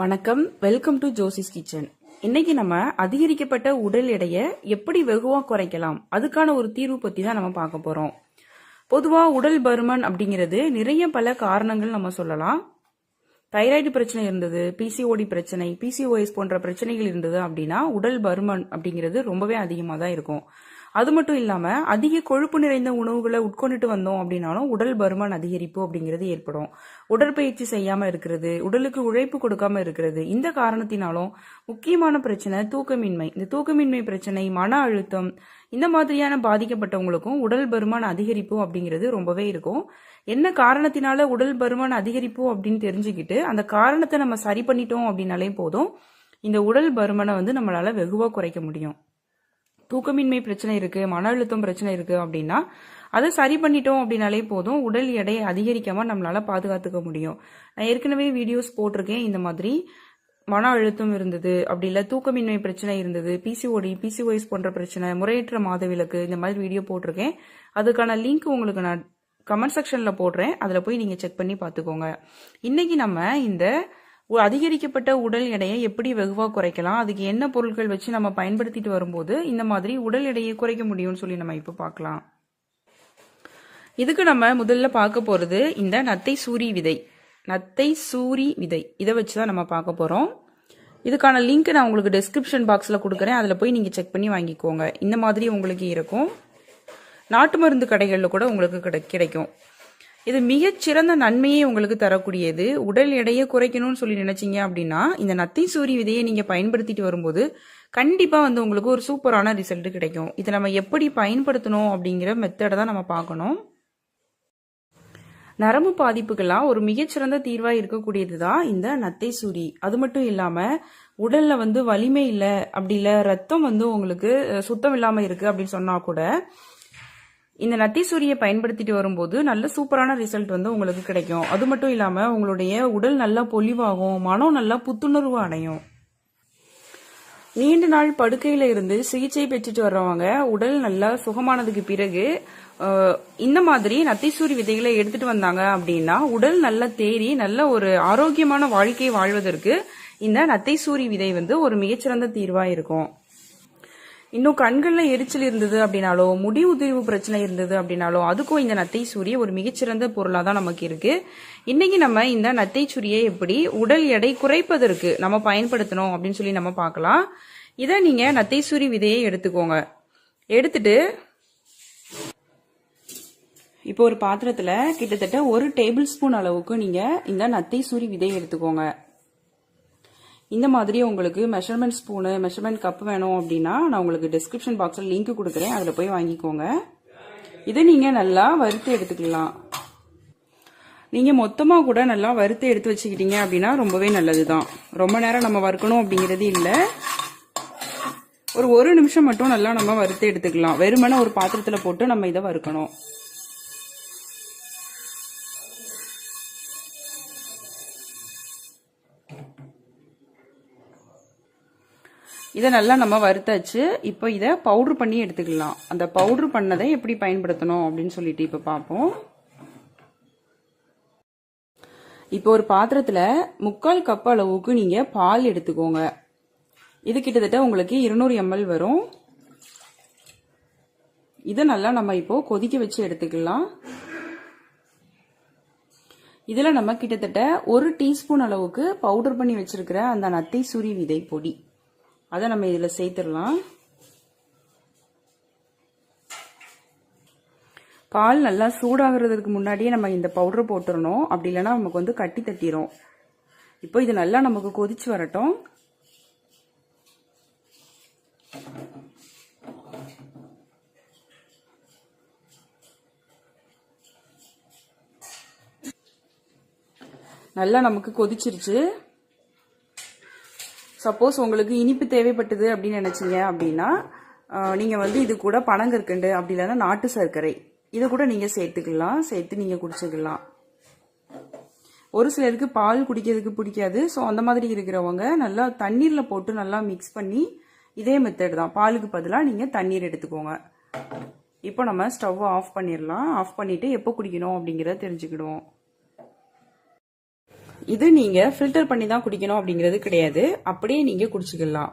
வணக்கம். Welcome to Josie's kitchen இன்னைக்கு நம்ம அதிகரிக்கப்பட்ட உடல் எடையை எப்படி வெகுவா குறைக்கலாம்? அதுக்கான ஒரு தீர்வு பத்தி தான் நம்ம பார்க்க போறோம். பொதுவா உடல் பருமன் அப்படிங்கிறது நிறைய பல காரணங்கள் நம்ம சொல்லலாம். தைராய்டு பிரச்சனை இருந்தது பிசிஓடி பிரச்சனை பிசிஓஎஸ் போன்ற பிரச்சனைகள் இருந்தது அப்படின்னா உடல் பருமன் அப்படிங்கிறது ரொம்பவே அதிகமாக தான் இருக்கும். அது மட்டும் இல்லாமல் அதிக கொழுப்பு நிறைந்த உணவுகளை உட்கொண்டுட்டு வந்தோம் அப்படின்னாலும் உடல் பருமன் அதிகரிப்பு அப்படிங்கிறது ஏற்படும். உடற்பயிற்சி செய்யாமல் இருக்கிறது உடலுக்கு உழைப்பு கொடுக்காம இருக்கிறது. இந்த காரணத்தினாலும் முக்கியமான பிரச்சனை தூக்கமின்மை. இந்த தூக்கமின்மை பிரச்சனை மன அழுத்தம் இந்த மாதிரியான பாதிக்கப்பட்டவங்களுக்கும் உடல் பருமன் அதிகரிப்பு அப்படிங்கிறது ரொம்பவே இருக்கும். என்ன காரணத்தினால உடல் பருமன் அதிகரிப்பு அப்படின்னு தெரிஞ்சுக்கிட்டு அந்த காரணத்தை நம்ம சரி பண்ணிட்டோம் அப்படின்னாலே போதும். இந்த உடல் பருமனை வந்து நம்மளால வெகுவா குறைக்க முடியும். தூக்கமின்மை பிரச்சனை இருக்கு மன அழுத்தம் பிரச்சனை இருக்கு அப்படின்னா அதை சரி பண்ணிட்டோம் அப்படின்னாலே போதும். உடல் எடையை அதிகரிக்காம நம்மளால பாதுகாத்துக்க முடியும். நான் ஏற்கனவே வீடியோஸ் போட்டிருக்கேன். இந்த மாதிரி மன அழுத்தம் இருந்தது அப்படி இல்லை தூக்கமின்மை பிரச்சனை இருந்தது பிசிஓடி பிசிஓஎஸ் போன்ற பிரச்சனை முறையற்ற மாதவிலக்கு இந்த மாதிரி வீடியோ போட்டிருக்கேன். அதுக்கான லிங்க் உங்களுக்கு நான் கமெண்ட் செக்ஷன்ல போடுறேன். அதில் போய் நீங்க செக் பண்ணி பார்த்துக்கோங்க. இன்னைக்கு நம்ம இந்த அதிகரிக்கப்பட்ட உடல் எடையை எப்படி வெகுவாக குறைக்கலாம்? அதுக்கு என்ன பொருட்கள் வச்சு நம்ம பயன்படுத்திட்டு வரும்போது இந்த மாதிரி உடல் எடையை குறைக்க முடியும்னு சொல்லி நம்ம இப்போ பார்க்கலாம் இதுக்கு நம்ம முதல்ல பார்க்க போகிறது இந்த நத்தை சூரி விதை. நத்தை சூரி விதை. இதை வச்சு தான் நம்ம பார்க்க போகிறோம் இதுக்கான லிங்க் நான் உங்களுக்கு டிஸ்கிரிப்ஷன் பாக்ஸில் கொடுக்குறேன். அதில் போய் நீங்கள் செக் பண்ணி வாங்கிக்கோங்க. இந்த மாதிரி உங்களுக்கு இருக்கும். நாட்டு மருந்து கடைகளில் கூட உங்களுக்கு கிடை கிடைக்கும். இது மிகச்சிறந்த நன்மையை உங்களுக்கு தரக்கூடியது. உடல் எடையை குறைக்கணும்னு சொல்லி நினைச்சீங்க அப்படின்னா இந்த நத்தி சூரி விதையை நீங்க பயன்படுத்திட்டு வரும்போது கண்டிப்பா வந்து உங்களுக்கு ஒரு சூப்பரான ரிசல்ட் கிடைக்கும். இதை நம்ம எப்படி பயன்படுத்தணும் அப்படிங்கிற மெத்தடை தான் நம்ம பார்க்கணும். நரம்பு பாதிப்புக்கெல்லாம் ஒரு மிகச்சிறந்த தீர்வா இருக்கக்கூடியது தான் இந்த நத்தை சூரி. அது மட்டும் இல்லாம உடல்ல வந்து வலிமை இல்லை அப்படி இல்லை ரத்தம் வந்து உங்களுக்கு சுத்தம் இல்லாம இருக்கு அப்படின்னு சொன்னா கூட இந்த நத்தி சூரியை பயன்படுத்திட்டு வரும்போது நல்ல சூப்பரான ரிசல்ட் வந்து உங்களுக்கு கிடைக்கும். அது மட்டும் இல்லாம உங்களுடைய உடல் நல்லா பொலிவாகும் மனம் நல்லா புத்துணர்வு அடையும். நீண்ட நாள் படுக்கையில இருந்து சிகிச்சை பெற்றுட்டு வர்றவங்க உடல் நல்லா சுகமானதுக்கு பிறகு இந்த மாதிரி நத்திசூரி விதைகளை எடுத்துட்டு வந்தாங்க அப்படின்னா உடல் நல்லா தேறி நல்ல ஒரு ஆரோக்கியமான வாழ்க்கை வாழ்வதற்கு இந்த நத்தைசூரி விதை வந்து ஒரு மிகச்சிறந்த தீர்வா இருக்கும். இன்னும் கண்கள்ல எரிச்சல் இருந்தது அப்படின்னாலோ முடி உதிர்வு பிரச்சனை இருந்தது அப்படின்னாலோ அதுக்கும் இந்த நத்தை சூரிய ஒரு மிகச்சிறந்த பொருளாக தான் நமக்கு இருக்கு. இன்னைக்கு நம்ம இந்த நத்தை சூரியை எப்படி உடல் எடை குறைப்பதற்கு நம்ம பயன்படுத்தணும் அப்படின்னு சொல்லி நம்ம பார்க்கலாம். இதை நீங்க நத்தை சூரி விதையை எடுத்துக்கோங்க. எடுத்துட்டு இப்போ ஒரு பாத்திரத்துல கிட்டத்தட்ட ஒரு டேபிள் ஸ்பூன் அளவுக்கு நீங்க இந்த நத்தை சூரி விதையை எடுத்துக்கோங்க. இந்த மாதிரி உங்களுக்கு மெஷர்மெண்ட் ஸ்பூனு மெஷர்மெண்ட் கப் வேணும் அப்படின்னா நான் உங்களுக்கு டிஸ்கிரிப்ஷன் பாக்ஸில் லிங்க் கொடுக்குறேன். அதில் போய் வாங்கிக்கோங்க. இதை நீங்கள் நல்லா வறுத்து எடுத்துக்கலாம். நீங்கள் மொத்தமாக கூட நல்லா வறுத்து எடுத்து வச்சுக்கிட்டீங்க அப்படின்னா ரொம்பவே நல்லது தான் ரொம்ப நேரம் நம்ம வறுக்கணும் அப்படிங்கிறது இல்லை. ஒரு ஒரு நிமிஷம் மட்டும் நல்லா நம்ம வறுத்து எடுத்துக்கலாம். வெறுமனே ஒரு பாத்திரத்தில் போட்டு நம்ம இதை வறுக்கணும். இதை நல்லா நம்ம வறுத்தாச்சு. இப்போ இதை பவுடர் பண்ணி எடுத்துக்கலாம். அந்த பவுடர் பண்ணதை எப்படி பயன்படுத்தணும் அப்படின்னு சொல்லிட்டு இப்போ பார்ப்போம். இப்போ ஒரு பாத்திரத்தில் முக்கால் கப் அளவுக்கு நீங்கள் பால் எடுத்துக்கோங்க. இது கிட்டத்தட்ட உங்களுக்கு இருநூறு எம்எல் வரும். இதை நல்லா நம்ம இப்போ கொதிக்க வச்சு எடுத்துக்கலாம். இதில் நம்ம கிட்டத்தட்ட ஒரு டீஸ்பூன் அளவுக்கு பவுடர் பண்ணி வச்சிருக்கிற அந்த நத்தை சுரி விதை பொடி. அதை நம்ம இதில் சேர்த்துடலாம். பால் நல்லா சூடாகிறதுக்கு முன்னாடியே நம்ம இந்த பவுடர் போட்டுறணும். அப்படி இல்லைன்னா நமக்கு வந்து கட்டி தட்டிரும். இப்போ இது நல்லா நமக்கு கொதிச்சு வரட்டும். நல்லா நமக்கு கொதிச்சிருச்சு. சப்போஸ் உங்களுக்கு இனிப்பு தேவைப்பட்டது அப்படின்னு நினச்சிங்க அப்படின்னா நீங்கள் வந்து இது கூட பனங்கற்கண்டு அப்படி இல்லைன்னா நாட்டு சர்க்கரை. இதை கூட நீங்கள் சேர்த்துக்கலாம். சேர்த்து நீங்கள் குடிச்சுக்கலாம். ஒரு சிலருக்கு பால் குடிக்கிறதுக்கு பிடிக்காது. ஸோ அந்த மாதிரி இருக்கிறவங்க நல்லா தண்ணீரில் போட்டு நல்லா மிக்ஸ் பண்ணி இதே மெத்தட் தான். பாலுக்கு பதிலாக நீங்கள் தண்ணீர் எடுத்துக்கோங்க. இப்போ நம்ம ஸ்டவ் ஆஃப் பண்ணிடலாம் ஆஃப் பண்ணிவிட்டு எப்போ குடிக்கணும் அப்படிங்கிறத தெரிஞ்சுக்கிடுவோம். இது நீங்கள் ஃபில்டர் பண்ணி தான் குடிக்கணும் அப்படிங்கிறது கிடையாது. அப்படியே நீங்கள் குடிச்சிக்கலாம்.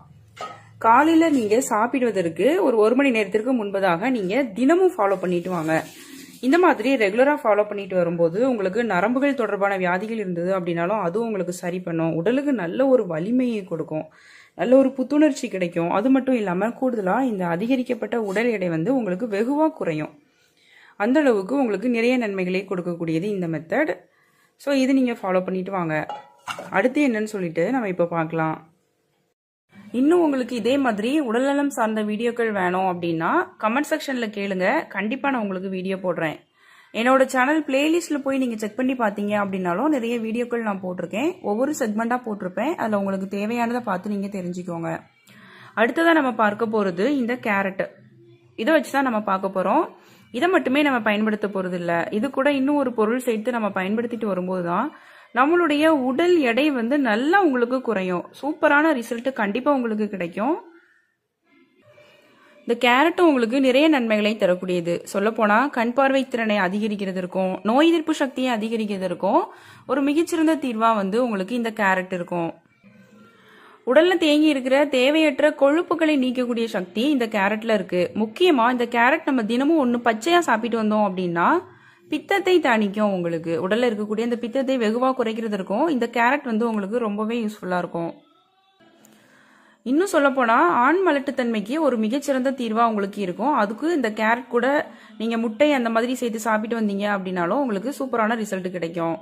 காலையில் நீங்கள் சாப்பிடுவதற்கு ஒரு ஒரு மணி நேரத்திற்கு முன்பதாக நீங்கள் தினமும் ஃபாலோ பண்ணிட்டு வாங்க. இந்த மாதிரி ரெகுலராக ஃபாலோ பண்ணிட்டு வரும்போது உங்களுக்கு நரம்புகள் தொடர்பான வியாதிகள் இருந்தது அப்படின்னாலும் அதுவும் உங்களுக்கு சரி பண்ணும். உடலுக்கு நல்ல ஒரு வலிமையை கொடுக்கும். நல்ல ஒரு புத்துணர்ச்சி கிடைக்கும். அது மட்டும் இல்லாமல் கூடுதலாக இந்த அதிகரிக்கப்பட்ட உடல் எடை வந்து உங்களுக்கு வெகுவாக குறையும். அந்த அளவுக்கு உங்களுக்கு நிறைய நன்மைகளை கொடுக்கக்கூடியது இந்த மெத்தட் ஸோ இது நீங்கள் ஃபாலோ பண்ணிட்டு வாங்க. அடுத்து என்னன்னு சொல்லிட்டு நம்ம இப்போ பார்க்கலாம். இன்னும் உங்களுக்கு இதே மாதிரி உடல்நலம் சார்ந்த வீடியோக்கள் வேணும் அப்படின்னா கமெண்ட் செக்ஷனில் கேளுங்க. கண்டிப்பாக நான் உங்களுக்கு வீடியோ போடுறேன். என்னோட சேனல் பிளேலிஸ்ட்டில் போய் நீங்கள் செக் பண்ணி பார்த்தீங்க அப்படின்னாலும் நிறைய வீடியோக்கள் நான் போட்டிருக்கேன். ஒவ்வொரு செக்மெண்ட்டாக போட்டிருப்பேன். அதில் உங்களுக்கு தேவையானதை பார்த்து நீங்கள் தெரிஞ்சுக்கோங்க. அடுத்ததாக நம்ம பார்க்க போகிறது இந்த கேரட் இதை வச்சு தான் நம்ம பார்க்க போகிறோம் இதை மட்டுமே நம்ம பயன்படுத்த போகிறது இல்லை இது கூட இன்னும் ஒரு பொருள் சேர்த்து நம்ம பயன்படுத்திட்டு வரும்போது தான் நம்மளுடைய உடல் எடை வந்து நல்லா உங்களுக்கு குறையும். சூப்பரான ரிசல்ட்டு கண்டிப்பாக உங்களுக்கு கிடைக்கும். இந்த கேரட்டும் உங்களுக்கு நிறைய நன்மைகளை தரக்கூடியது. சொல்லப்போனால் கண் பார்வை திறனை அதிகரிக்கிறதற்கும் நோய் எதிர்ப்பு சக்தியை அதிகரிக்கிறதற்கும் ஒரு மிகச்சிறந்த தீர்வாக வந்து உங்களுக்கு இந்த கேரட் இருக்கும். உடல்ல தேங்கி இருக்கிற தேவையற்ற கொழுப்புகளை நீக்கக்கூடிய சக்தி இந்த கேரட்ல இருக்கு. முக்கியமா இந்த கேரட் நம்ம தினமும் ஒன்று பச்சையா சாப்பிட்டு வந்தோம் அப்படின்னா பித்தத்தை தணிக்கும் உங்களுக்கு. உடல்ல இருக்கக்கூடிய இந்த பித்தத்தை வெகுவா குறைக்கிறதுக்கும் இந்த கேரட் வந்து உங்களுக்கு ரொம்பவே யூஸ்ஃபுல்லா இருக்கும். இன்னும் சொல்லப்போனால் ஆண் மலட்டுத்தன்மைக்கு ஒரு மிகச்சிறந்த தீர்வா உங்களுக்கு இருக்கும். அதுக்கு இந்த கேரட் கூட நீங்க முட்டை அந்த மாதிரி சேர்த்து சாப்பிட்டு வந்தீங்க அப்படின்னாலும் உங்களுக்கு சூப்பரான ரிசல்ட் கிடைக்கும்.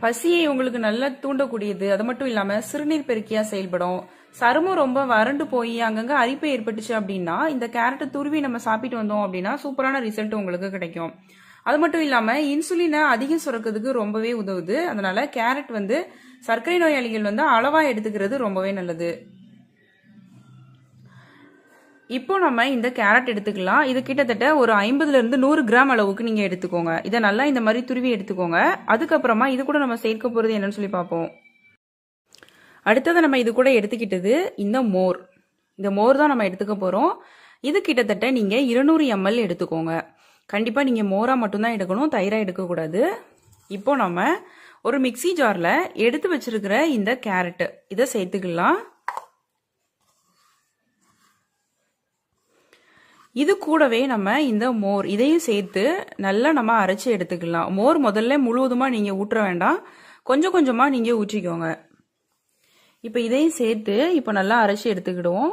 பசியை உங்களுக்கு நல்லா தூண்டக்கூடியது. அது மட்டும் இல்லாம சிறுநீர் பெருக்கியா செயல்படும். சருமம் ரொம்ப வறண்டு போய் அங்கங்க அரிப்பு ஏற்பட்டுச்சு அப்படின்னா இந்த கேரட்டை துருவி நம்ம சாப்பிட்டு வந்தோம் அப்படின்னா சூப்பரான ரிசல்ட் உங்களுக்கு கிடைக்கும். அது மட்டும் இல்லாம இன்சுலினை அதிகம் சுரக்கிறதுக்கு ரொம்பவே உதவுது. அதனால கேரட் வந்து சர்க்கரை நோயாளிகள் வந்து அளவா எடுத்துக்கிறது ரொம்பவே நல்லது. இப்போ நம்ம இந்த கேரட் எடுத்துக்கலாம். இது கிட்டத்தட்ட ஒரு ஐம்பதுல இருந்து நூறு கிராம் அளவுக்கு நீங்க எடுத்துக்கோங்க. இதை நல்லா இந்த மாதிரி துருவி எடுத்துக்கோங்க. அதுக்கப்புறமா இது கூட நம்ம சேர்க்க போறது என்னன்னு சொல்லி பார்ப்போம். அடுத்தது நம்ம இது கூட எடுத்துக்கிட்டது இந்த மோர். இந்த மோர் தான் நம்ம எடுத்துக்க போறோம். இது கிட்டத்தட்ட நீங்க இருநூறு எம்எல் எடுத்துக்கோங்க. கண்டிப்பா நீங்க மோரா மட்டும்தான் எடுக்கணும் தயிரா எடுக்கக்கூடாது. இப்போ நம்ம ஒரு மிக்சி ஜாரில் எடுத்து வச்சிருக்கிற இந்த கேரட்டு இதை சேர்த்துக்கலாம். இது கூடவே நம்ம இந்த மோர் இதையும் சேர்த்து நல்லா நம்ம அரைச்சி எடுத்துக்கலாம். மோர் முதல்ல முழுவதுமா நீங்க ஊற்ற வேண்டாம். கொஞ்சம் கொஞ்சமா நீங்க ஊற்றிக்கோங்க. இப்போ இதையும் சேர்த்து இப்போ நல்லா அரைச்சி எடுத்துக்கிடுவோம்.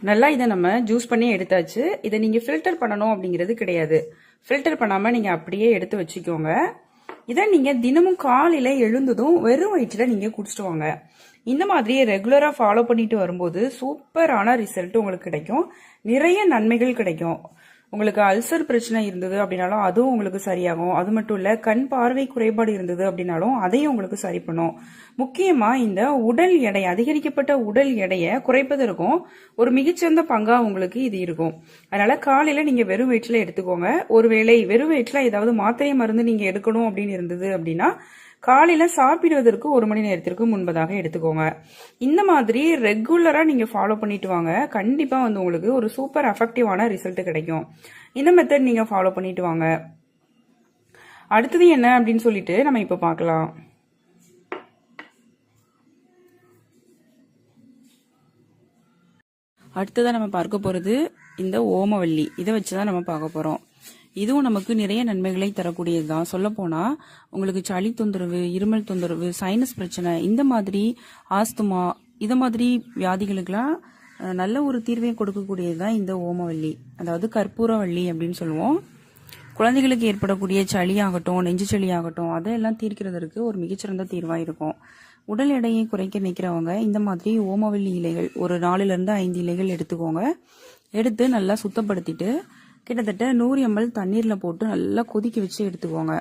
நல்லா இதை நம்ம ஜூஸ் பண்ணி எடுத்தாச்சு. இதை நீங்க ஃபில்டர் பண்ணணும் அப்படிங்கிறது கிடையாது. ஃபில்டர் பண்ணாம நீங்க அப்படியே எடுத்து வச்சுக்கோங்க. இதை நீங்க தினமும் காலையில எழுந்ததும் வெறும் வயிற்றுல நீங்க குடிச்சிட்டு வாங்க. இந்த மாதிரி ரெகுலராக ஃபாலோ பண்ணிட்டு வரும்போது சூப்பரான ரிசல்ட் உங்களுக்கு கிடைக்கும். நிறைய நன்மைகள் கிடைக்கும். உங்களுக்கு அல்சர் பிரச்சனை இருந்தது அப்படின்னாலும் அதுவும் உங்களுக்கு சரியாகும். அது மட்டும் இல்லை கண் பார்வை குறைபாடு இருந்தது அப்படின்னாலும் அதையும் உங்களுக்கு சரி பண்ணும். முக்கியமாக இந்த உடல் எடை அதிகரிக்கப்பட்ட உடல் எடையை குறைப்பதற்கும் ஒரு மிகச்சிறந்த பங்காக உங்களுக்கு இது இருக்கும். அதனால காலையில் நீங்கள் வெறும் வயிற்றுல எடுத்துக்கோங்க. ஒருவேளை வெறும் வயிற்றுல ஏதாவது மாத்திரை மருந்து நீங்கள் எடுக்கணும் அப்படின்னு இருந்தது அப்படின்னா காலையில் சாப்பிடுவதற்கு ஒரு மணி நேரத்திற்கு முன்பதாக எடுத்துக்கோங்க. இந்த மாதிரி ரெகுலராக நீங்கள் ஃபாலோ பண்ணிட்டு வாங்க. கண்டிப்பாக வந்து உங்களுக்கு ஒரு சூப்பர் எஃபெக்டிவான ரிசல்ட் கிடைக்கும். இந்த மெத்தட் நீங்கள் ஃபாலோ பண்ணிட்டு வாங்க. அடுத்தது என்ன அப்படின்னு சொல்லிட்டு நம்ம இப்போ பார்க்கலாம். அடுத்ததாக நம்ம பார்க்க போகிறது இந்த ஓமவல்லி. இதை வச்சு தான் நம்ம பார்க்க போகிறோம் இதுவும் நமக்கு நிறைய நன்மைகளை தரக்கூடியது தான் சொல்லப்போனால் உங்களுக்கு சளி தொந்தரவு இருமல் தொந்தரவு சைனஸ் பிரச்சனை இந்த மாதிரி ஆஸ்துமா இந்த மாதிரி வியாதிகளுக்கெல்லாம் நல்ல ஒரு தீர்வை கொடுக்கக்கூடியது தான் இந்த ஓமவள்ளி அதாவது கற்பூரவள்ளி அப்படின்னு சொல்லுவோம். குழந்தைகளுக்கு ஏற்படக்கூடிய சளி ஆகட்டும் நெஞ்சு சளி ஆகட்டும் அதையெல்லாம் தீர்க்கிறதற்கு ஒரு மிகச்சிறந்த தீர்வாக இருக்கும். உடல் எடையை குறைக்க நிற்கிறவங்க இந்த மாதிரி ஓமவள்ளி இலைகள் ஒரு நாலுலேருந்து ஐந்து இலைகள் எடுத்துக்கோங்க. எடுத்து நல்லா சுத்தப்படுத்திட்டு கிட்டத்தட்ட நூறு எம்எல் தண்ணீரில் போட்டு நல்லா கொதிக்க வச்சு எடுத்துக்கோங்க.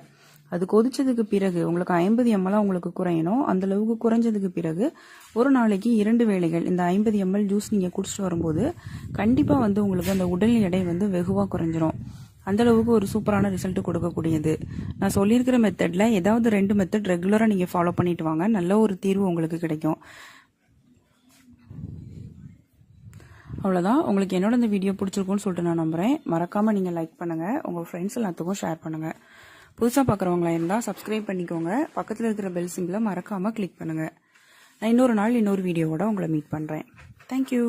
அது கொதிச்சதுக்கு பிறகு உங்களுக்கு ஐம்பது எம்எல் உங்களுக்கு குறையணும். அந்த அளவுக்கு குறைஞ்சதுக்கு பிறகு ஒரு நாளைக்கு இரண்டு வேளைகள் இந்த ஐம்பது எம்எல் ஜூஸ் நீங்கள் குடிச்சிட்டு வரும்போது கண்டிப்பாக வந்து உங்களுக்கு அந்த உடல் எடை வந்து வெகுவாக குறைஞ்சிரும். அந்தளவுக்கு ஒரு சூப்பரான ரிசல்ட் கொடுக்கக்கூடியது. நான் சொல்லியிருக்கிற மெத்தடில் ஏதாவது ரெண்டு மெத்தட் ரெகுலராக நீங்கள் ஃபாலோ பண்ணிட்டு வாங்க. நல்ல ஒரு தீர்வு உங்களுக்கு கிடைக்கும். அவ்வளோதான் உங்களுக்கு என்னோட இந்த வீடியோ பிடிச்சிருக்கும்னு சொல்லிட்டு நான் நம்புகிறேன் மறக்காமல் நீங்கள் லைக் பண்ணுங்கள் உங்கள் ஃப்ரெண்ட்ஸ் எல்லாத்துக்கும் ஷேர் பண்ணுங்கள் புதுசாக பார்க்குறவங்களா இருந்தால் சப்ஸ்கிரைப் பண்ணிக்கோங்க. பக்கத்தில் இருக்கிற பெல் சிம்பிளை மறக்காமல் கிளிக் பண்ணுங்கள் நான் இன்னொரு நாள் இன்னொரு வீடியோவோட உங்களை மீட் பண்ணுறேன் தேங்க்யூ